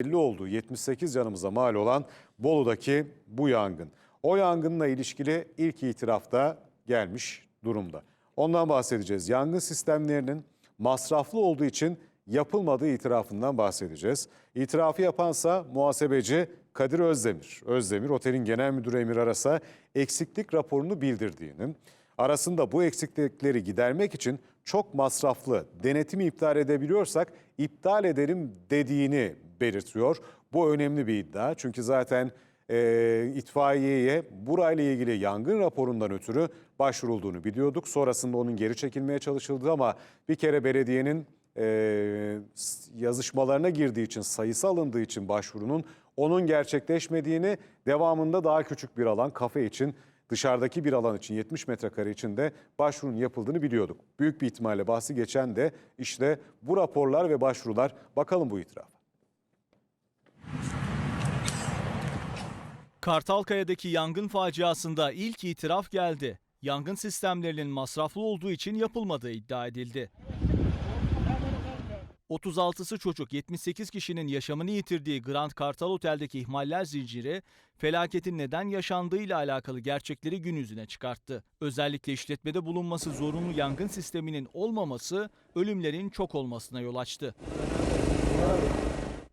belli olduğu 78 canımıza mal olan Bolu'daki bu yangın. O yangınla ilişkili ilk itirafta gelmiş durumda. Ondan bahsedeceğiz. Yangın sistemlerinin masraflı olduğu için yapılmadığı itirafından bahsedeceğiz. İtirafı yapansa muhasebeci Kadir Özdemir. Özdemir otelin genel müdürü Emir Aras'a eksiklik raporunu bildirdiğini, arasında bu eksiklikleri gidermek için çok masraflı denetimi iptal edebiliyorsak iptal edelim dediğini belirtiyor. Bu önemli bir iddia çünkü zaten e, itfaiyeye burayla ilgili yangın raporundan ötürü başvurulduğunu biliyorduk. Sonrasında onun geri çekilmeye çalışıldı ama bir kere belediyenin e, yazışmalarına girdiği için, sayısı alındığı için başvurunun onun gerçekleşmediğini, devamında daha küçük bir alan kafe için dışarıdaki bir alan için 70 metrekare için de başvurunun yapıldığını biliyorduk. Büyük bir ihtimalle bahsi geçen de işte bu raporlar ve başvurular. Bakalım bu itirafa. Kartalkaya'daki yangın faciasında ilk itiraf geldi. Yangın sistemlerinin masraflı olduğu için yapılmadığı iddia edildi. 36'sı çocuk 78 kişinin yaşamını yitirdiği Grand Kartal Otel'deki ihmaller zinciri felaketin neden yaşandığıyla alakalı gerçekleri gün yüzüne çıkarttı. Özellikle işletmede bulunması zorunlu yangın sisteminin olmaması ölümlerin çok olmasına yol açtı.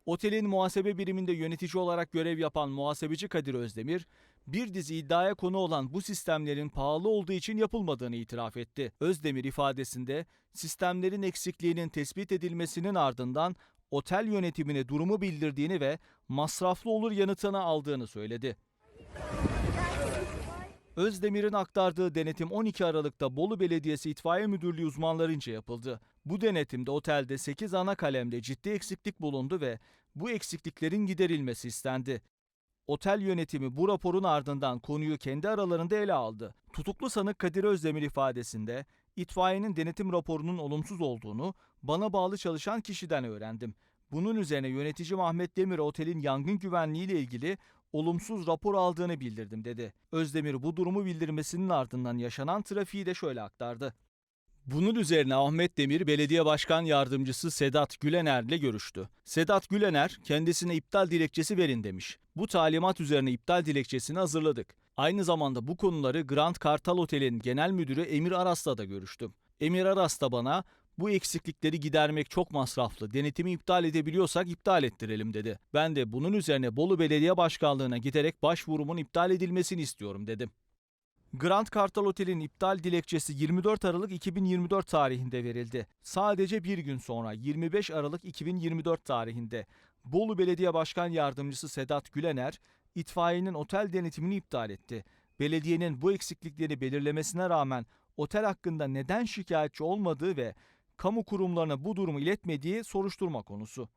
Otelin muhasebe biriminde yönetici olarak görev yapan muhasebeci Kadir Özdemir, bir dizi iddiaya konu olan bu sistemlerin pahalı olduğu için yapılmadığını itiraf etti. Özdemir ifadesinde sistemlerin eksikliğinin tespit edilmesinin ardından otel yönetimine durumu bildirdiğini ve masraflı olur yanıtını aldığını söyledi. Özdemir'in aktardığı denetim 12 Aralık'ta Bolu Belediyesi İtfaiye Müdürlüğü uzmanlarınca yapıldı. Bu denetimde otelde 8 ana kalemde ciddi eksiklik bulundu ve bu eksikliklerin giderilmesi istendi. Otel yönetimi bu raporun ardından konuyu kendi aralarında ele aldı. Tutuklu sanık Kadir Özdemir ifadesinde itfaiyenin denetim raporunun olumsuz olduğunu bana bağlı çalışan kişiden öğrendim. Bunun üzerine yönetici Ahmet Demir otelin yangın güvenliği ile ilgili olumsuz rapor aldığını bildirdim dedi. Özdemir bu durumu bildirmesinin ardından yaşanan trafiği de şöyle aktardı. Bunun üzerine Ahmet Demir Belediye Başkan Yardımcısı Sedat Gülener ile görüştü. Sedat Gülener kendisine iptal dilekçesi verin demiş. Bu talimat üzerine iptal dilekçesini hazırladık. Aynı zamanda bu konuları Grand Kartal Otel'in genel müdürü Emir Aras'la da görüştüm. Emir Aras da bana bu eksiklikleri gidermek çok masraflı. Denetimi iptal edebiliyorsak iptal ettirelim dedi. Ben de bunun üzerine Bolu Belediye Başkanlığı'na giderek başvurumun iptal edilmesini istiyorum dedim. Grand Kartal Otel'in iptal dilekçesi 24 Aralık 2024 tarihinde verildi. Sadece bir gün sonra 25 Aralık 2024 tarihinde Bolu Belediye Başkan Yardımcısı Sedat Gülener, itfaiyenin otel denetimini iptal etti. Belediyenin bu eksiklikleri belirlemesine rağmen otel hakkında neden şikayetçi olmadığı ve kamu kurumlarına bu durumu iletmediği soruşturma konusu.